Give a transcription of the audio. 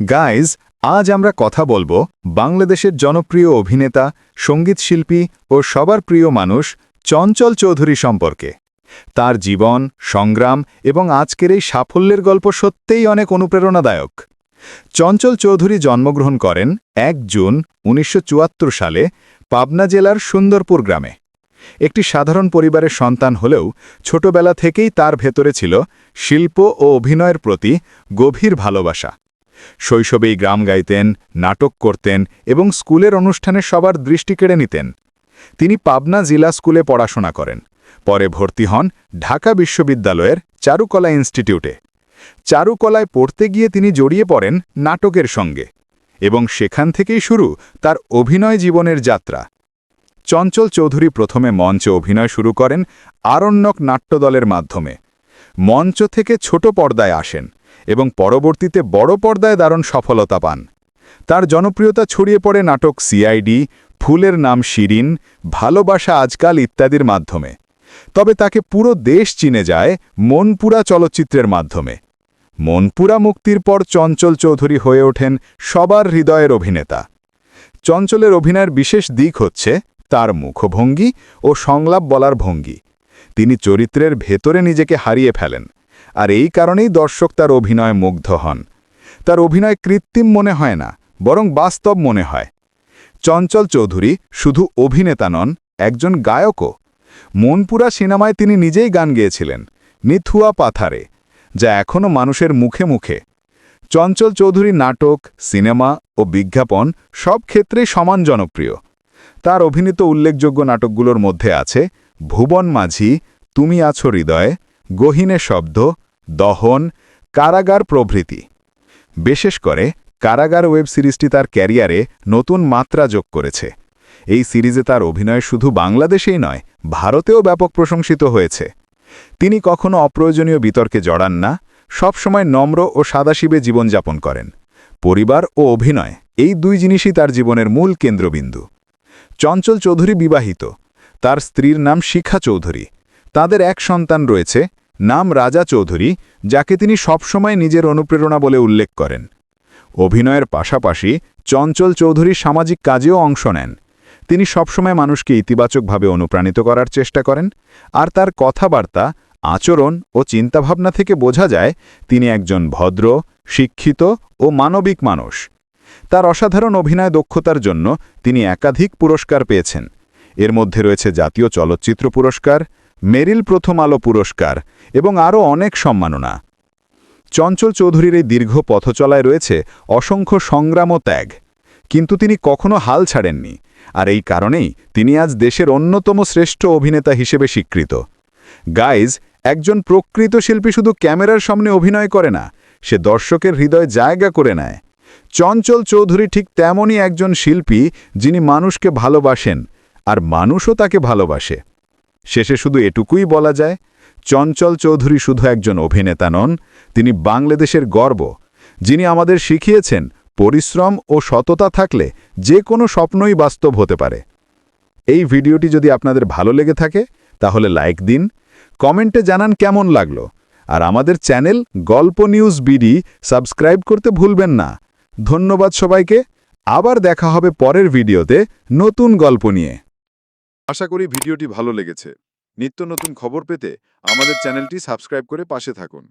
Guys আজ আমরা কথা বলব বাংলাদেশের জনপ্রিয় অভিনেতা, সংগীত শিল্পী ও সবার প্রিয় মানুষ চঞ্চল চৌধুরী সম্পর্কে। তার জীবন, সংগ্রাম এবং আজকের এই সাফল্যের গল্প সত্যিই অনেক অনুপ্রেরণাদায়ক। চঞ্চল চৌধুরী জন্মগ্রহণ করেন এক জুন উনিশশো চুয়াত্তর সালে পাবনা জেলার সুন্দরপুর গ্রামে। একটি সাধারণ পরিবারের সন্তান হলেও ছোটবেলা থেকেই তার ভেতরে ছিল শিল্প ও অভিনয়ের প্রতি গভীর ভালোবাসা। শৈশবেই গ্রাম গাইতেন, নাটক করতেন এবং স্কুলের অনুষ্ঠানে সবার দৃষ্টি কেড়ে নিতেন। তিনি পাবনা জিলা স্কুলে পড়াশোনা করেন। পরে ভর্তি হন ঢাকা বিশ্ববিদ্যালয়ের চারুকলা ইনস্টিটিউটে। চারুকলায় পড়তে গিয়ে তিনি জড়িয়ে পড়েন নাটকের সঙ্গে এবং সেখান থেকেই শুরু তার অভিনয় জীবনের যাত্রা। চঞ্চল চৌধুরী প্রথমে মঞ্চে অভিনয় শুরু করেন আরণ্যক নাট্যদলের মাধ্যমে। মঞ্চ থেকে ছোট পর্দায় আসেন। এবং পরবর্তীতে বড় পর্দায় দারুণ সফলতা পান। তার জনপ্রিয়তা ছড়িয়ে পড়ে নাটক সিআইডি ফুলের নাম শিরিন, ভালোবাসা আজকাল ইত্যাদির মাধ্যমে। তবে তাকে পুরো দেশ চিনে যায় মনপুরা চলচ্চিত্রের মাধ্যমে। মনপুরা মুক্তির পর চঞ্চল চৌধুরী হয়ে ওঠেন সবার হৃদয়ের অভিনেতা। চঞ্চলের অভিনয়ের বিশেষ দিক হচ্ছে তার মুখভঙ্গি ও সংলাপ বলার ভঙ্গি। তিনি চরিত্রের ভেতরে নিজেকে হারিয়ে ফেলেন। আর এই কারণেই দর্শক তার অভিনয় মুগ্ধ হন। তার অভিনয় কৃত্রিম মনে হয় না, বরং বাস্তব মনে হয়। চঞ্চল চৌধুরী শুধু অভিনেতা নন, একজন গায়কও। মনপুরা সিনেমায় তিনি নিজেই গান গেয়েছিলেন, নিথুয়া পাথারে, যা এখনও মানুষের মুখে মুখে। চঞ্চল চৌধুরী নাটক, সিনেমা ও বিজ্ঞাপন সব ক্ষেত্রেই সমান জনপ্রিয়। তার অভিনীত উল্লেখযোগ্য নাটকগুলোর মধ্যে আছে, ভুবন মাঝি, তুমি আছো হৃদয়ে, গহিনে শব্দ দহন, কারাগার প্রভৃতি। বিশেষ করে, কারাগার ওয়েব সিরিজটি তার ক্যারিয়ারে নতুন মাত্রা যোগ করেছে। এই সিরিজে তার অভিনয় শুধু বাংলাদেশেই নয়, ভারতেও ব্যাপক প্রশংসিত হয়েছে। তিনি কখনো অপ্রয়োজনীয় বিতর্কে জড়ান না, সবসময় নম্র ও সাদাশিবে জীবনযাপন করেন। পরিবার ও অভিনয়, এই দুই জিনিসই তার জীবনের মূল কেন্দ্রবিন্দু। চঞ্চল চৌধুরী বিবাহিত, তার স্ত্রীর নাম শিখা চৌধুরী। তাদের এক সন্তান রয়েছে নাম রাজা চৌধুরী, যাকে তিনি সবসময় নিজের অনুপ্রেরণা বলে উল্লেখ করেন। অভিনয়ের পাশাপাশি চঞ্চল চৌধুরী সামাজিক কাজেও অংশ নেন। তিনি সবসময় মানুষকে ইতিবাচকভাবে অনুপ্রাণিত করার চেষ্টা করেন, আর তার কথাবার্তা, আচরণ ও চিন্তাভাবনা থেকে বোঝা যায়, তিনি একজন ভদ্র, শিক্ষিত ও মানবিক মানুষ। তার অসাধারণ অভিনয় দক্ষতার জন্য তিনি একাধিক পুরস্কার পেয়েছেন। এর মধ্যে রয়েছে জাতীয় চলচ্চিত্র পুরস্কার মেরিল প্রথম আলো পুরস্কার এবং আরও অনেক সম্মাননা। চঞ্চল চৌধুরীর এই দীর্ঘ পথচলায় রয়েছে অসংখ্য সংগ্রাম ও ত্যাগ। কিন্তু তিনি কখনো হাল ছাড়েননি, আর এই কারণেই তিনি আজ দেশের অন্যতম শ্রেষ্ঠ অভিনেতা হিসেবে স্বীকৃত। গাইজ, একজন প্রকৃত শিল্পী শুধু ক্যামেরার সামনে অভিনয় করে না, সে দর্শকের হৃদয় জায়গা করে নেয়। চঞ্চল চৌধুরী ঠিক তেমনই একজন শিল্পী যিনি মানুষকে ভালোবাসেন, আর মানুষও তাকে ভালোবাসে। শেষে শুধু এটুকুই বলা যায়, চঞ্চল চৌধুরী শুধু একজন অভিনেতা নন, তিনি বাংলাদেশের গর্ব, যিনি আমাদের শিখিয়েছেন পরিশ্রম ও সততা থাকলে যে কোনো স্বপ্নই বাস্তব হতে পারে। এই ভিডিওটি যদি আপনাদের ভালো লেগে থাকে, তাহলে লাইক দিন, কমেন্টে জানান কেমন লাগল, আর আমাদের চ্যানেল গল্প নিউজ বিডি সাবস্ক্রাইব করতে ভুলবেন না। ধন্যবাদ সবাইকে, আবার দেখা হবে পরের ভিডিওতে নতুন গল্প নিয়ে। আশা করি ভিডিওটি ভালো লেগেছে। নিত্য নতুন খবর পেতে আমাদের চ্যানেলটি সাবস্ক্রাইব করে পাশে থাকুন।